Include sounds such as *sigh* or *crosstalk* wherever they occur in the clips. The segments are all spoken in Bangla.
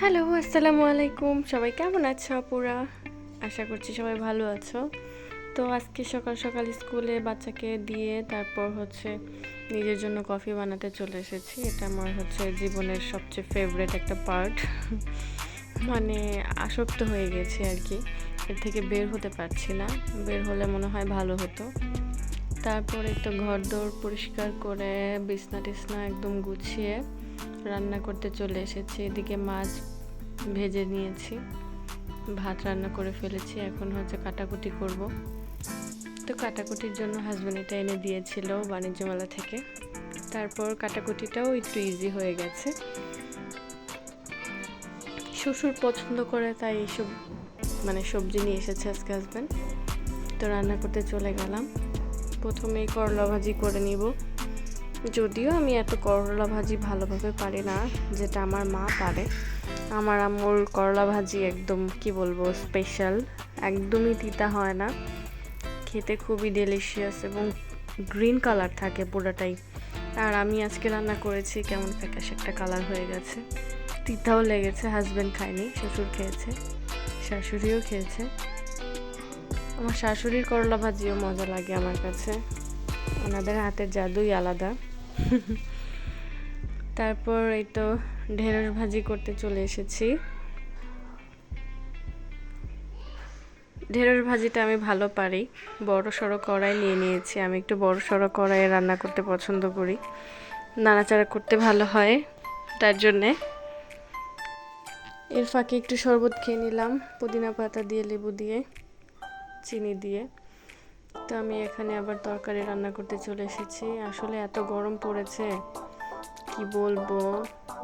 হ্যালো, আসসালামু আলাইকুম। সবাই কেমন আছো পুরা আশা করছি সবাই ভালো আছো। তো আজকে সকাল সকাল স্কুলে বাচ্চাকে দিয়ে তারপর হচ্ছে নিজের জন্য কফি বানাতে চলে এসেছি। এটা আমার হচ্ছে জীবনের সবচেয়ে ফেভারেট একটা পার্ট মানে আসক্ত হয়ে গেছে আর কি। এর থেকে বের হতে পারছি না। বের হলে মনে হয় ভালো হতো। তারপর একটু ঘর দৌড় পরিষ্কার করে, বিছনা টিছনা একদম গুছিয়ে রান্না করতে চলে এসেছি। এদিকে মাছ ভেজে নিয়েছি। ভাত রান্না করে ফেলেছি। এখন হচ্ছে কাটাকুটি করব। তো কাটাকুটির জন্য হাজব্যান্ড এটা এনে দিয়েছিল বাণিজ্য মেলা থেকে। তারপর কাটাকুটিটাও একটু ইজি হয়ে গেছে। শ্বশুর পছন্দ করে, তাই এইসব মানে সবজি নিয়ে এসেছে আজকে হাজব্যান্ড তো রান্না করতে চলে গেলাম। প্রথমে করলা ভাজি করে নিব। যদিও আমি এত করলা ভাজি ভালোভাবে পারি না, যেটা আমার মা পারে। আমার আম্মুর করলা ভাজি একদম, কি বলব স্পেশাল একদমই তিতা হয় না। খেতে খুবই ডেলিশিয়াস এবং গ্রিন কালার থাকে পুরোটাই। আর আমি আজকে রান্না করেছি, কেমন ফ্যাকাশ একটা কালার হয়ে গেছে। তিতাও লেগেছে হাজব্যান্ড খায়নি, শ্বশুর খেয়েছে, শাশুড়িও খেয়েছে। আমার শাশুড়ির করলা ভাজিও মজা লাগে আমার কাছে। ওনাদের হাতের জাদুই আলাদা। তারপর এই তো ঢেঁড়স ভাজি করতে চলে এসেছি। ঢেঁড়স ভাজিটা আমি ভালো পারি। বড় সড়ো কড়াই নিয়ে নিয়েছি। আমি একটু বড় সড়ো কড়াইয়ে রান্না করতে পছন্দ করি। নাড়াচাড়া করতে ভালো হয় তার জন্যে। এর ফাঁকে একটু শরবত খেয়ে নিলাম। পুদিনা পাতা দিয়ে, লেবু দিয়ে, চিনি দিয়ে। তো আমি এখানে আবার তরকারি রান্না করতে চলে এসেছি। আসলে এত গরম পড়েছে, কি বলব?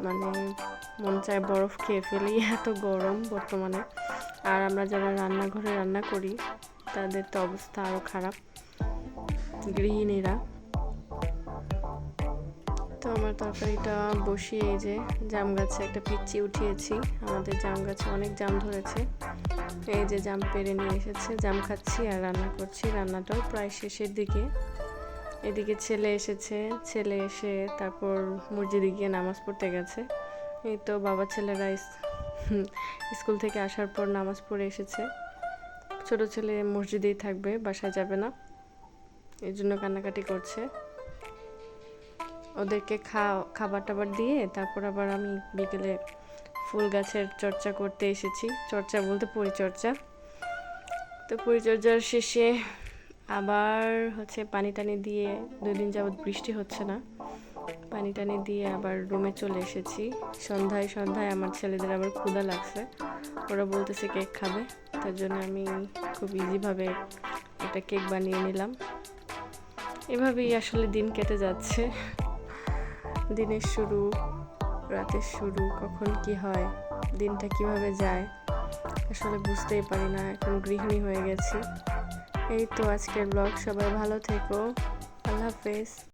মানে মন চায় বরফ খেয়ে ফেলি, *laughs* এত গরম বর্তমানে। আর আমরা যারা রান্নাঘরে রান্না করি, তাদের তো অবস্থা আরও খারাপ। গৃহিণীরা। তো আমার তরকারিটা বসিয়ে এই যে জাম গাছে একটা পিচ্ছি উঠিয়েছি। আমাদের জাম গাছে অনেক জাম ধরেছে। এই যে জাম পেরে নিয়ে এসেছে, জাম খাচ্ছি আর রান্না করছি। রান্নাটাও প্রায় শেষের দিকে। এদিকে ছেলে এসেছে, ছেলে এসে তারপর মসজিদে গিয়ে নামাজ পড়তে গেছে। এই তো বাবা ছেলেরা স্কুল থেকে আসার পর নামাজ পড়ে এসেছে। ছোট ছেলে মসজিদেই থাকবে, বাসায় যাবে না। এই জন্য কান্নাকাটি করছে। ওদেরকে খা খাবার টাবার দিয়ে তারপর আবার আমি বিকেলে ফুল গাছের চর্চা করতে এসেছি। চর্চা বলতে পরিচর্যা। তো পরিচর্যার শেষে আবার হচ্ছে পানি টানি দিয়ে দুই দিন যাবৎ বৃষ্টি হচ্ছে না। পানি টানি দিয়ে আবার রুমে চলে এসেছি। সন্ধ্যায় সন্ধ্যায় আমার ছেলেদের আবার ক্ষুধা লাগছে। ওরা বলতেছে কেক খাবে। তার জন্য আমি খুব ইজিভাবে একটা কেক বানিয়ে নিলাম। এভাবেই আসলে দিন কেটে যাচ্ছে। দিনের শুরু, রাতের শুরু, কখন কি হয়, দিনটা কীভাবে যায়, আসলে বুঝতেই পারি না, এখন গৃহিণী হয়ে গেছি। এই তো আজকের ব্লগ সবাই ভালো থেকো, আল্লাহ হাফেজ।